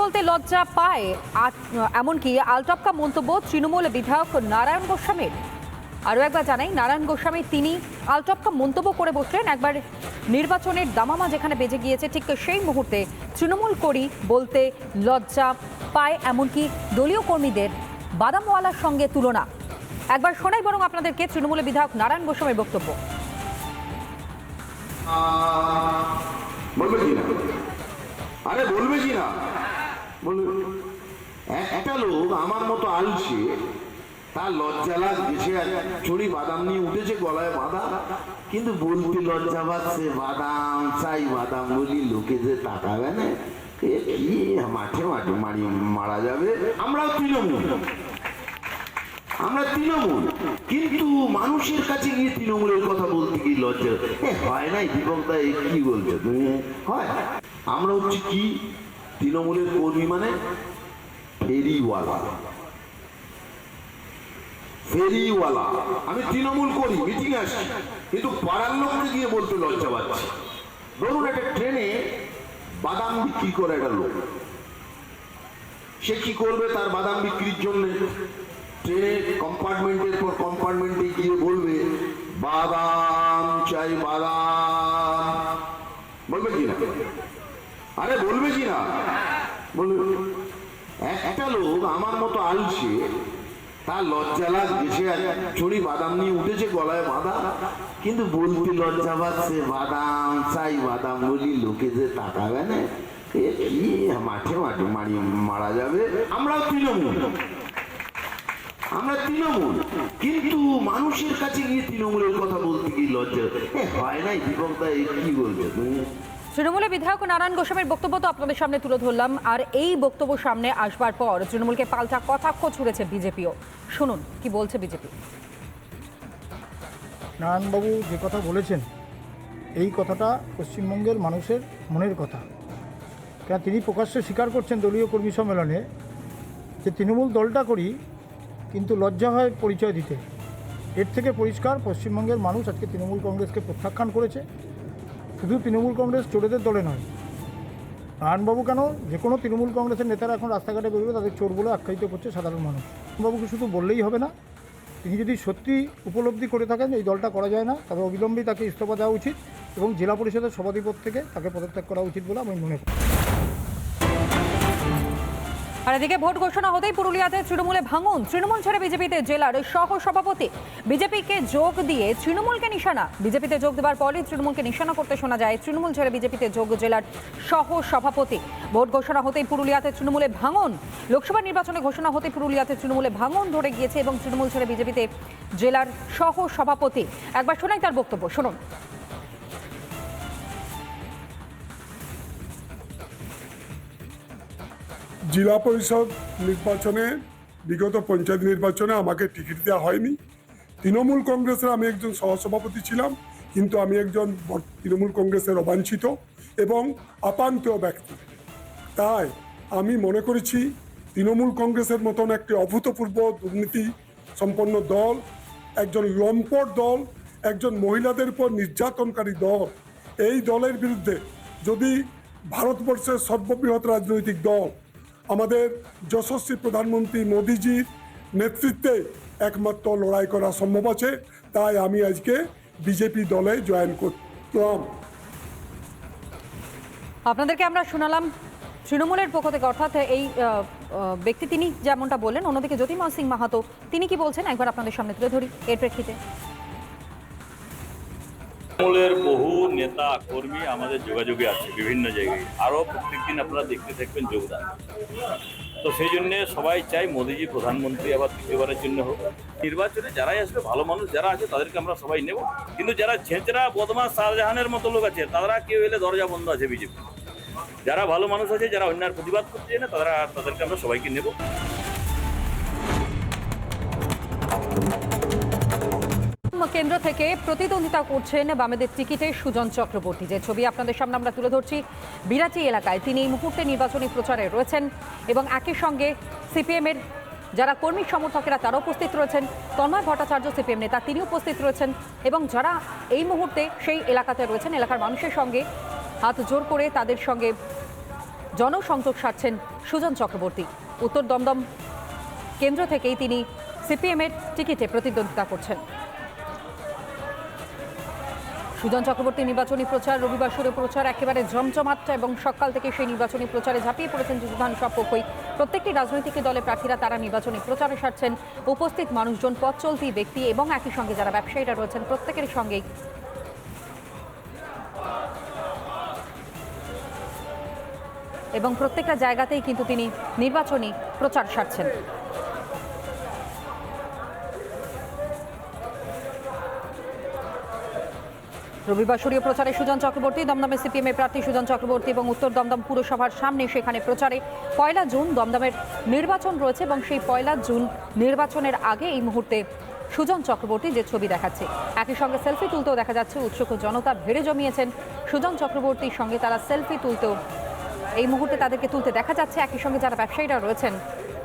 বলতে লজ্জা পায়। এমনকি আলটপকা মন্তব্য তৃণমূল বিধায়ক নারায়ণ গোস্বামীর। আরও একবার জানাই, নারায়ণ গোস্বামী তিনি আলটপকা মন্তব্য করে বসলেন একবার নির্বাচনের দামামা যেখানে বেজে গিয়েছে, ঠিক সেই মুহূর্তে তৃণমূল করি বলতে লজ্জা পায়, এমনকি দলীয় কর্মীদের বাদামওয়ালার সঙ্গে তুলনা। একবার শোনাই বরং আপনাদেরকে তৃণমূলের বিধায়ক নারায়ণ গোস্বামীর বক্তব্য। আরে বলবে কি না? বলবে এ- একটা লোক আমার মতো আলছে তার লজ্জা লাগছে বাদাম নিয়ে উঠেছে গলায় বাঁধা। কিন্তু বলতে লজ্জা পাচ্ছে, বাদাম চাই, বাদাম বলি, লোকে যে তাকাবে না মাঠে মাঠে মারি, মারা যাবে। আমরাও তৃণমূল। আমরা তৃণমূল। কিন্তু মানুষের কাছে গিয়ে তৃণমূলের কথা বলতে গিয়ে লজ্জা হয় নাই, দীপক দা কি বলছো তুমি? হয়। আমরা হচ্ছে কি? তৃণমূলের কর্মী মানে ফেরিওয়ালা। ফেরিওয়ালা। আমি তৃণমূল করি মিটিং আসি, কিন্তু পাড়ার লোককে গিয়ে বলতে লজ্জা পাচ্ছি। ধরুন একটা ট্রেনে বাদাম বিক্রি করে একটা লোক। সে কি করবে তার বাদাম বিক্রির জন্য? ট্রেনে কম্পার্টমেন্টের পর কম্পার্টমেন্টে গিয়ে বলবে, বাদাম চাই, বাদাম। বলবে কি না? আরে বলবে কি না? বলবে একটা লোক আমার মতো আলছে, তার লজ্জা লাগছে, সে ছড়ি বাদাম নিয়ে উঠেছে গলায় বাঁধা। কিন্তু বলতে লজ্জা পাচ্ছে, বাদাম চাই, বাদাম বলি লোকে যে তাকাবে না মাঠে মাঠে মারি, মারা যাবে। আমরাও তৃণমূল। আমরা তৃণমূল। কিন্তু মানুষের কাছে গিয়ে তৃণমূলের কথা বলতে গিয়ে লজ্জা হয় নাই, দীপক দা, এ কি বলছো তুমি? তৃণমূলের বিধায়ক নারায়ণ গোস্বামীর বক্তব্য তো আপনাদের সামনে তুলে ধরলাম। আর এই বক্তব্য সামনে আসবার পর তৃণমূলকে পাল্টা কটাক্ষ ছুড়েছে বিজেপিও। শুনুন, কি বলছে বিজেপি? নারায়ণবাবু যে কথা বলেছেন, এই কথাটা পশ্চিমবঙ্গের মানুষের মনের কথা। কেন তিনি প্রকাশ্যে স্বীকার করছেন দলীয় কর্মী সম্মেলনে যে তৃণমূল দলটা করি, কিন্তু লজ্জা হয় পরিচয় দিতে। এর থেকে পরিষ্কার পশ্চিমবঙ্গের মানুষ আজকে তৃণমূল কংগ্রেসকে প্রত্যাখ্যান করেছে। শুধু তৃণমূল কংগ্রেস চোরেদের দলে নয়। নারায়ণবাবু কেন? যে কোনো তৃণমূল কংগ্রেসের নেতারা এখন রাস্তাঘাটে বেরোবে, তাদের চোর বলে আখ্যায়িত করছে সাধারণ মানুষ। বাবুকে শুধু বললেই হবে না, তিনি যদি সত্যি উপলব্ধি করে থাকেন, এই দলটা করা যায় না, তবে অবিলম্বে তাকে ইস্তফা দেওয়া উচিত এবং জেলা পরিষদের সভাধিপদ থেকে তাকে পদত্যাগ করা উচিত বলে আমি মনে করি। আর এদিকে ভোট ঘোষণা হতেই পুরুলিয়াতে তৃণমূলে ভাঙন। তৃণমূল ছেড়ে বিজেপিতে জেলার সহ সভাপতি বিজেপিকে যোগ দিয়ে তৃণমূলকে নিশানা। বিজেপিতে যোগ দেওয়ার পরই তৃণমূলকে নিশানা করতে শোনা যায়, তৃণমূল ছেড়ে বিজেপিতে যোগ জেলার সহ সভাপতি ভোট ঘোষণা হতেই পুরুলিয়াতে তৃণমূলে ভাঙন। লোকসভা নির্বাচনে ঘোষণা হতে পুরুলিয়াতে তৃণমূলে ভাঙন ধরে গিয়েছে এবং তৃণমূল ছেড়ে বিজেপিতে জেলার সহ সভাপতি একবার শোনাই তার বক্তব্য, শুনুন। জেলা পরিষদ নির্বাচনে, বিগত পঞ্চায়েত নির্বাচনে আমাকে টিকিট দেওয়া হয়নি। তৃণমূল কংগ্রেসের আমি একজন সহসভাপতি ছিলাম, কিন্তু আমি একজন তৃণমূল কংগ্রেসের অবাঞ্ছিত এবং আপান্তীয় ব্যক্তি। তাই আমি মনে করেছি তৃণমূল কংগ্রেসের মতন একটি অভূতপূর্ব দুর্নীতি সম্পন্ন দল, একজন লম্পট দল, একজন মহিলাদের উপর নির্যাতনকারী দল, এই দলের বিরুদ্ধে যদি ভারতবর্ষের সর্ববৃহৎ রাজনৈতিক দল আমাদের যশস্বী প্রধানমন্ত্রী মোদিজির নেতৃত্বে একমাত্র লড়াই করা সম্ভব আছে। তাই আমি আজকে বিজেপি দলে জয়েন করতাম আপনাদেরকে আমরা শোনালাম তৃণমূলের পক্ষ থেকে, অর্থাৎ এই ব্যক্তি তিনি যেমনটা বললেন, অন্যদিকে জ্যোতির্ময় সিং মাহাতো, তিনি কি বলছেন? একবার আপনাদের সামনে তুলে ধরি এর প্রেক্ষিতে। তৃণমূলের বহু নেতা, কর্মী আমাদের যোগাযোগে আছে বিভিন্ন জায়গায়। আরও প্রত্যেকদিন আপনারা দেখতে থাকবেন যোগদান। তো সেই জন্য সবাই চাই মোদিজি প্রধানমন্ত্রী আবার তৃতীয়বারের জন্য হোক। নির্বাচনে যারাই আসবে, ভালো মানুষ যারা আছে তাদেরকে আমরা সবাই নেব। কিন্তু যারা ছেঁচড়া, বদমাস, শাহজাহানের মতো লোক আছে, তারা কেউ এলে দরজা বন্ধ আছে বিজেপি। যারা ভালো মানুষ আছে, যারা অন্যার প্রতিবাদ করতে চায় না তারা তাদেরকে আমরা সবাইকে নেব। কেন্দ্র থেকে প্রতিদ্বন্দ্বিতা করছেন বামেদের টিকিটে সুজন চক্রবর্তী। যে ছবি আপনাদের সামনে আমরা তুলে ধরছি বিরাটি এলাকায় তিনি এই মুহূর্তে নির্বাচনী প্রচারে রয়েছেন এবং একই সঙ্গে সিপিএমের যারা কর্মী সমর্থকেরা তারা উপস্থিত রয়েছেন, তন্ময় ভট্টাচার্য সিপিএম নেতা তিনি উপস্থিত রয়েছেন এবং যারা এই মুহূর্তে সেই এলাকাতে রয়েছেন, এলাকার মানুষের সঙ্গে হাত জোর করে তাদের সঙ্গে জনসংযোগ সারছেন সুজন চক্রবর্তী। উত্তর দমদম কেন্দ্র থেকেই তিনি সিপিএমের টিকিটে প্রতিদ্বন্দ্বিতা করছেন। সুজন চক্রবর্তী নির্বাচনী প্রচার, রবিবার সুরে প্রচার, একেবারে জমজমাট এবং সকাল থেকে সেই নির্বাচনী প্রচারে ঝাঁপিয়ে পড়েছেন যুযুধান সব পক্ষই। প্রত্যেকটি রাজনৈতিক দলের প্রার্থীরা তারা নির্বাচনী প্রচারে সারছেন। উপস্থিত মানুষজন পথ চলতি ব্যক্তি এবং একই সঙ্গে যারা ব্যবসায়ীরা রয়েছেন, প্রত্যেকের সঙ্গেই। এবং প্রত্যেকটা জায়গাতেই কিন্তু তিনি নির্বাচনী প্রচার সারছেন। রবিবার সূর্য প্রচারে সুজন চক্রবর্তী, দমদমে সিপিএমের প্রার্থী সুজন চক্রবর্তী এবং উত্তর দমদম পুরসভার সামনে সেখানে প্রচারে পয়লা জুন দমদমের নির্বাচন রয়েছে এবং সেই পয়লা জুন নির্বাচনের আগে এই মুহূর্তে সুজন চক্রবর্তী যে ছবি দেখাচ্ছে। একই সঙ্গে সেলফি তুলতেও দেখা যাচ্ছে উৎসুক জনতা ভিড়ে জমিয়েছেন সুজন চক্রবর্তীর সঙ্গে তারা সেলফি তুলতেও এই মুহূর্তে তাদেরকে তুলতে দেখা যাচ্ছে। একই সঙ্গে যারা ব্যবসায়ীরা রয়েছেন,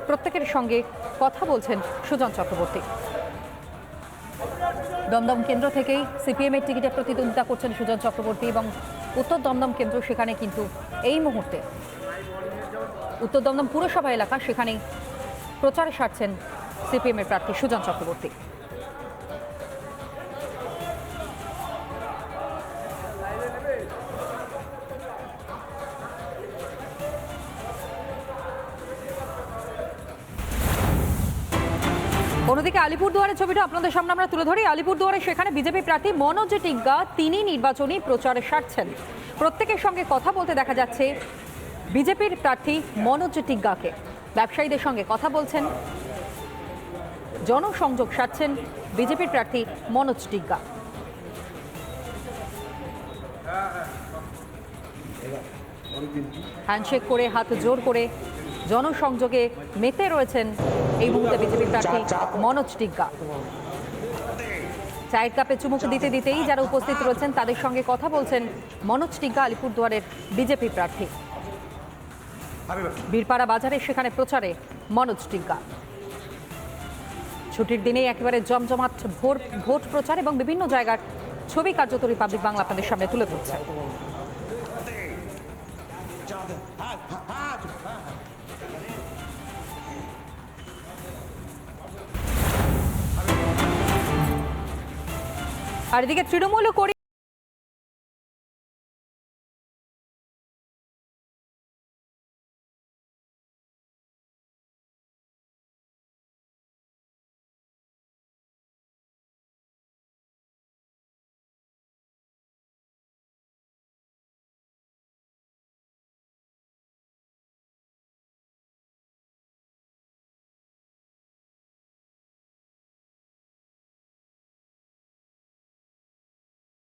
প্রত্যেকের সঙ্গে কথা বলছেন সুজন চক্রবর্তী। দমদম কেন্দ্র থেকেই সিপিএমের টিকিটে প্রতিদ্বন্দ্বিতা করছেন সুজন চক্রবর্তী এবং উত্তর দমদম কেন্দ্র সেখানে কিন্তু এই মুহূর্তে উত্তর দমদম পুরসভা এলাকা সেখানেই প্রচারে সারছেন সিপিএমের প্রার্থী সুজন চক্রবর্তী। অন্যদিকে আলিপুরদুয়ারের ছবিটা আপনাদের সামনে আমরা তুলে ধরি। আলিপুরদুয়ারে সেখানে বিজেপি প্রার্থী মনোজ টিগ্গা, তিনি নির্বাচনী প্রচারে সারছেন। প্রত্যেকের সঙ্গে কথা বলতে দেখা যাচ্ছে বিজেপির প্রার্থী মনোজ টিগ্গাকে। ব্যবসায়ীদের সঙ্গে কথা বলছেন, জনসংযোগ সারছেন বিজেপির প্রার্থী মনোজ টিগ্গা। হ্যান্ডশেক করে, হাত জোর করে জনসংযোগে মেতে রয়েছেন এই মুহূর্তে বিজেপি প্রার্থী মনোজ টিগ্গা। চায়ের কাপে চুমুক দিতে দিতেই যারা উপস্থিত রয়েছেন তাদের সঙ্গে কথা বলছেন মনোজ টিগ্গা আলিপুরদুয়ারের বিজেপি প্রার্থী। বীরপাড়া বাজারে সেখানে প্রচারে মনোজ টিগ্গা। ছুটির দিনেই একেবারে জমজমাট ভোট ভোট প্রচার এবং বিভিন্ন জায়গার ছবি কার্যত রিপাবলিক বাংলা আপনাদের সামনে তুলে ধরছে। আর এদিকে তৃণমূল করি